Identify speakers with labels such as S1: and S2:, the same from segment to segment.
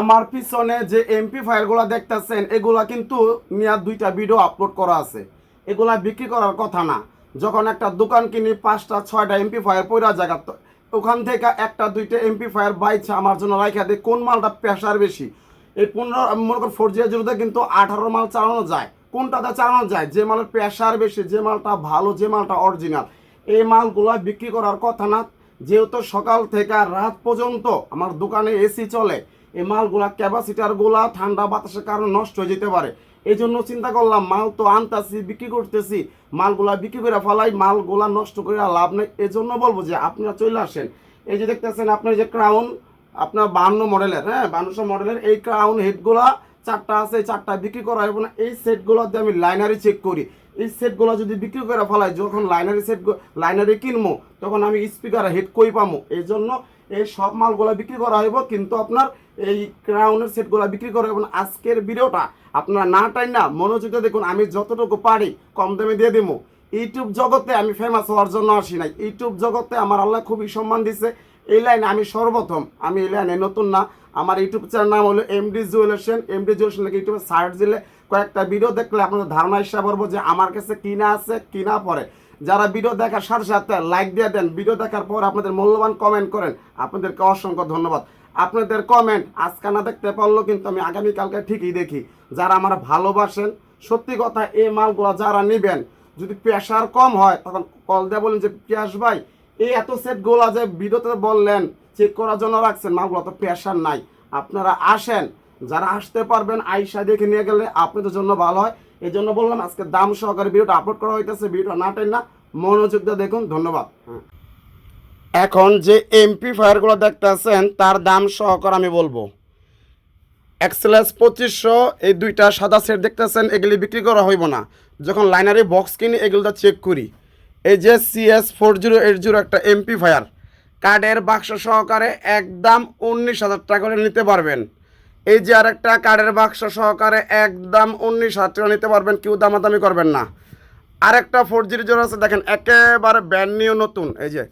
S1: আমার পিছনে যে এমপি ফায়ারগুলো দেখতেছেন, এগুলা কিন্তু মিয়া দুইটা ভিডিও আপলোড করা আছে। এগুলা বিক্রি করার কথা না। যখন একটা দোকান কিনি, পাঁচটা, ছয়টা এমপি ফায়ার পয়রা জায়গা ওখান থেকে একটা, দুইটা এমপি ফায়ার বাইছে আমার জন্য রাইখা দেয়। কোন মালটা প্রেশার বেশি? এই পনেরো, মনে কর ফোর জিরো জিরোতে কিন্তু আঠারো মাল চালানো যায়। কোনটাতে চালানো যায়? যে মালের প্রেশার বেশি, যে মালটা ভালো, যে মালটা অরিজিনাল এই মালগুলা বিক্রি করার কথা না। যেহেতু সকাল থেকে রাত পর্যন্ত আমার দোকানে এসি চলে এই মালগুলা ক্যাপাসিটারগুলা ঠান্ডা বাতাসের কারণে নষ্ট হয়ে যেতে পারে। এই জন্য চিন্তা করলাম, মাল তো আনতাছি, বিক্রি করতেছি, মালগুলা বিক্রি করে ফেলাই, মালগুলা নষ্ট করে লাভ নেই। এই জন্য বলব যে আপনারা চলে আসেন। এই যে দেখতেছেন আপনার যে ক্রাউন আপনার বান্ন মডেলের হ্যাঁ বান্নশো মডেলের এই ক্রাউন হেডগুলা চারটা আছে চারটা বিক্রি করা না। এই সেটগুলো দিয়ে আমি লাইনারি চেক করি। এই সেটগুলো যদি বিক্রি করে ফেলাই, যখন লাইনারি সেট লাইনারি কিনবো তখন আমি স্পিকার হেড কই পামো? এই জন্য এই সব মালগুলো বিক্রি করা হইব, কিন্তু আপনার এই ক্রাউনের সেটগুলো বিক্রি করা না আজকের ভিডিওটা আপনারা না টাই না মনোযোগ দেখুন, আমি যতটুকু পারি কম দামে দিয়ে দেবো ইউটিউব জগতে আমি ফেমাস হওয়ার জন্য আসি নাই। ইউটিউব জগতে আমার আল্লাহ খুবই সম্মান দিছে। এই লাইনে আমি সর্বপ্রথম, আমি এই লাইনে নতুন না। আমার ইউটিউব চ্যানেল নাম হলো এমডি জুয়েলেশন এমডি জুয়েলেশন লিখে ইউটিউবে সার্চ দিলে কয়েকটা ভিডিও দেখলে আপনাদের ধারণা হিসাব করব যে আমার কাছে কিনা আছে, কিনা পরে। যারা ভিডিও দেখার সাথে সাথে লাইক দিয়ে দেন ভিডিও দেখার পর আপনাদের মূল্যবান কমেন্ট করেন। আপনাদেরকে অসংখ্য ধন্যবাদ। আপনাদের কমেন্ট আজকে না দেখতে পারলেও কিন্তু আমি আগামীকালকে ঠিকই দেখি। যারা আমার ভালোবাসেন, সত্যি কথা এই মালগুলো যারা নেবেন, যদি প্রেশার কম হয়, তখন কল দিয়ে বলেন যে, পিয়াস ভাই, এই এত সেটগুলো যে ভিডিওতে বললেন চেক করার জন্য রাখছেন, মালগুলো তো প্রেশার নাই। আপনারা আসেন, যারা আসতে পারবেন, আইসা দেখে নিয়ে গেলে আপনাদের জন্য ভালো হয়। এই জন্য বললাম, আজকে দাম সহকারে ভিডিওটা আপলোড করা হইতেছে, ভিডিওটা না টেন না, মনোযোগ দিয়ে দেখুন, ধন্যবাদ। এখন যে এমপি ফায়ারগুলো দেখতেছেন, তার দাম সহকারে আমি বলব। এক্সেলেস পঁচিশশো, এই দুইটা সাদা সেট দেখতেছেন, এগুলি বিক্রি করা হইব না। যখন লাইনারি বক্স কিনি, এগুলোটা চেক করি। এই যে CS four zero eight zero একটা এমপি ফায়ার কার্ডের বাক্স সহকারে একদম উনিশ হাজার টাকা করে নিতে পারবেন। এই যে আরেকটা কার্ডের বাক্স সহকারে একদম উনিশ হাজার টাকা নিতে পারবেন, কেউ দামাদামি করবেন না। আরেকটা ফোর জিরো জিরো আছে, দেখেন, একেবারে ব্র্যান্ড নিউ নতুন। এই যে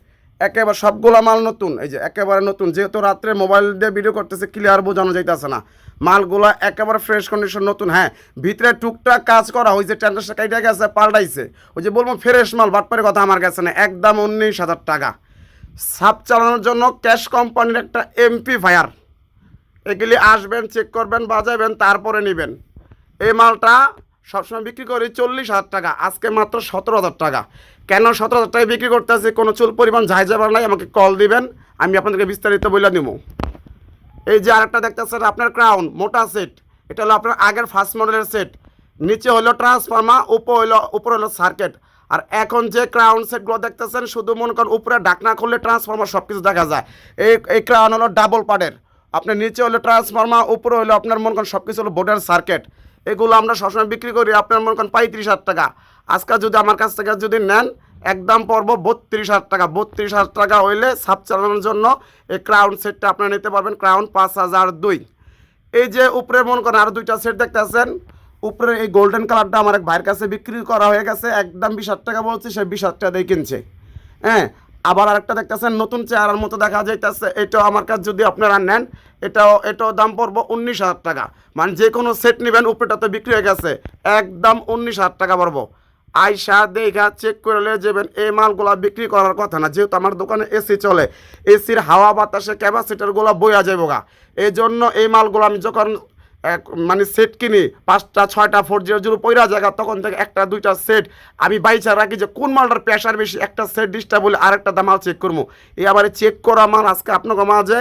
S1: একেবারে সবগুলা মাল নতুন। এই যে একেবারে নতুন। যেহেতু রাত্রে মোবাইল দিয়ে ভিডিও করতেছে ক্লিয়ার বোঝানো যাইতেছে না। মালগুলা একেবারে ফ্রেশ কন্ডিশন নতুন। হ্যাঁ ভিতরে টুকটাক কাজ করা, ওই যে টেন্ডারটা কাইটা গেছে, পাল্টাইছে। ওই যে বলব ফ্রেশ মাল বাটপারের কথা আমার কাছে না একদম উনিশ হাজার টাকা। সাপ চালানোর জন্য ক্যাশ কোম্পানির একটা এমপি ফায়ার এগুলি আসবেন চেক করবেন বাজাবেন তারপরে নেবেন। এই মালটা সবসময় বিক্রি করি চল্লিশ হাজার টাকা, আজকে মাত্র সতেরো হাজার টাকা। কেন সতেরো হাজার টাকা বিক্রি করতে করতেছি? কোনো চুল পরিমাণ যাই যাবার নাই, আমাকে কল দিবেন, আমি আপনাদেরকে বিস্তারিত বলে দিব এই যে আরেকটা দেখতেছেন, আপনার ক্রাউন মোটা সেট এটা হলো আপনার আগের ফার্স্ট মডেলের সেট নিচে হলো ট্রান্সফর্মা উপর হলো উপর হলো সার্কিট আর এখন যে ক্রাউন সেটগুলো দেখতেছেন, শুধু মনে করেন উপরে ডাকনা খুললে ট্রান্সফর্মার সব কিছু দেখা যায়। এই এই ক্রাউন হলো ডাবল পার্টের আপনার নিচে হলো ট্রান্সফর্মার উপরে হলো আপনার মনে করেন সব কিছু হলো বোর্ডের সার্কিট এগুলো আমরা সবসময় বিক্রি করি। আপনার মনে করেন পঁয়ত্রিশ হাজার টাকা। আজকে যদি আমার কাছ থেকে যদি নেন, একদম পড়ব বত্রিশ হাজার টাকা। বত্রিশ হাজার টাকা হইলে সাপ চালানোর জন্য এই ক্রাউন সেটটা আপনারা নিতে পারবেন ক্রাউন পাঁচ হাজার দুই। এই যে উপরে মনে করেন আরও দুইটা সেট দেখতেছেন উপরে এই গোল্ডেন কালারটা আমার এক ভাইয়ের কাছে বিক্রি করা হয়ে গেছে। একদম বিশ হাজার টাকা বলছি, সে বিশ হাজার টাকা দিয়ে কিনছে। হ্যাঁ আবার আরেকটা দেখতেছেন, নতুন চেয়ারের মতো দেখা যাইতেছে। এটাও আমার কাছে যদি আপনারা নেন, এটাও এটাও দাম পড়ব উনিশ হাজার টাকা। মানে যে কোনো সেট নেবেন উপরেটাতে বিক্রি হয়ে গেছে। একদম উনিশ হাজার টাকা পড়ব। আইসা দেখা চেক করে নিয়ে যাবেন, এই মালগুলা বিক্রি করার কথা না। যেহেতু আমার দোকানে এসি চলে এসির হাওয়া বাতাসে ক্যাপাসিটারগুলো বইয়া যাব গা। এই জন্য এই মালগুলো আমি যখন মানে সেট কিনি, পাঁচটা, ছয়টা ফোর জিরো জিরো পয়রা জায়গা, তখন থেকে একটা, দুইটা সেট আমি বাইচা রাখি যে কোন মালটার প্রেশার বেশি, একটা সেট ডিস্টার্ব হলে আরেকটা দাম চেক করব। এই আবার চেক করা মাল আজকে আপনাকে মাঝে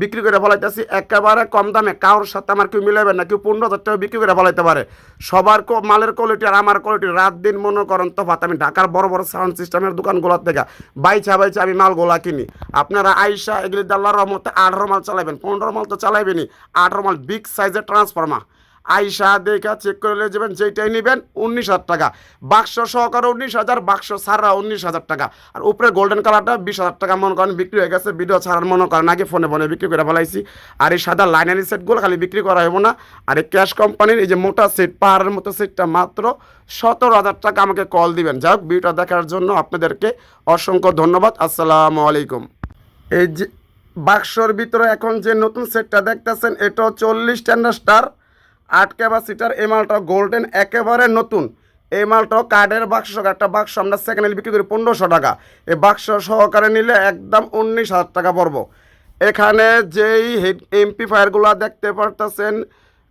S1: বিক্রি করে ফলাইতেছি, একেবারে কম দামে। কারোর সাথে আমার কেউ মিলাবে না, কেউ পনেরো হাজার টাকা বিক্রি করে ফলাইতে পারে। সবার মালের কোয়ালিটি আর আমার কোয়ালিটি রাত দিন মনে করেন তফাৎ। আমি ঢাকার বড় বড় সাউন্ড সিস্টেমের দোকানগুলোর থেকে বাইছা বাইচা আমি মালগুলা কিনি। আপনারা আইসা এগুলি দাল্লার রহমতে আঠারো মাল চালাবেন পনেরো মাল তো চালাইবেনি আঠারো মাল বিগ সাইজের ট্রান্সফর্মার আইসা দেখা চেক করে নিয়ে যাবেন যেটাই নেবেন উনিশ হাজার টাকা। বাক্স সহকারে উনিশ হাজার, বাক্স সারা উনিশ হাজার টাকা। আর উপরে গোল্ডেন কালারটা বিশ হাজার টাকা মনে করেন বিক্রি হয়ে গেছে ভিডিও ছাড়ার মনে করেন, আগে ফোনে ফোনে বিক্রি করে ফেলাইছি। আর এই সাদা লাইনারি সেটগুলো খালি বিক্রি করা হবে না। আর এই ক্যাশ কোম্পানির এই যে মোটা সেট পাহাড়ের মতো সেটটা মাত্র সতেরো হাজার টাকা আমাকে কল দিবেন। যাই হোক ভিডিওটা দেখার জন্য আপনাদেরকে অসংখ্য ধন্যবাদ। আসসালামু আলাইকুম। এই যে বাক্সর ভিতরে এখন যে নতুন সেটটা দেখতেছেন, এটা চল্লিশ স্ট্যান্ডার্ড স্টার আট ক্যাপাসিটার এই মালটা গোল্ডেন একেবারে নতুন। এই মালটা কার্ডের বাক্স একটা বাক্স আমরা সেকেন্ড হ্যান্ড বিক্রি করি পনেরোশো টাকা। এই বাক্স সহকারে নিলে একদম উনিশ হাজার টাকা পড়ব। এখানে যেই এমপি ফায়ারগুলো দেখতে পারতেছেন,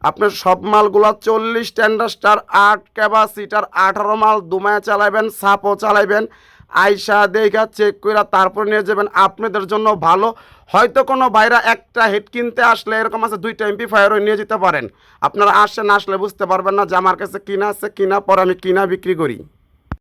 S1: আপনার সব মালগুলো চল্লিশ স্ট্যান্ডার্ড স্টার আট ক্যাপাসিটার আঠারো মাল, দুমায় চালাবেন সাপও চালাবেন আইসা দেখা চেক করে তারপর নিয়ে যাবেন। আপনাদের জন্য ভালো। হয়তো কোনো বাইরা একটা হেড কিনতে আসলে এরকম আছে দুইটা এমপি ফায়ারও নিয়ে যেতে পারেন। আপনারা আসেন, আসলে বুঝতে পারবেন না যে আমার কাছে কিনা আছে, কিনা পরে আমি কিনা বিক্রি করি।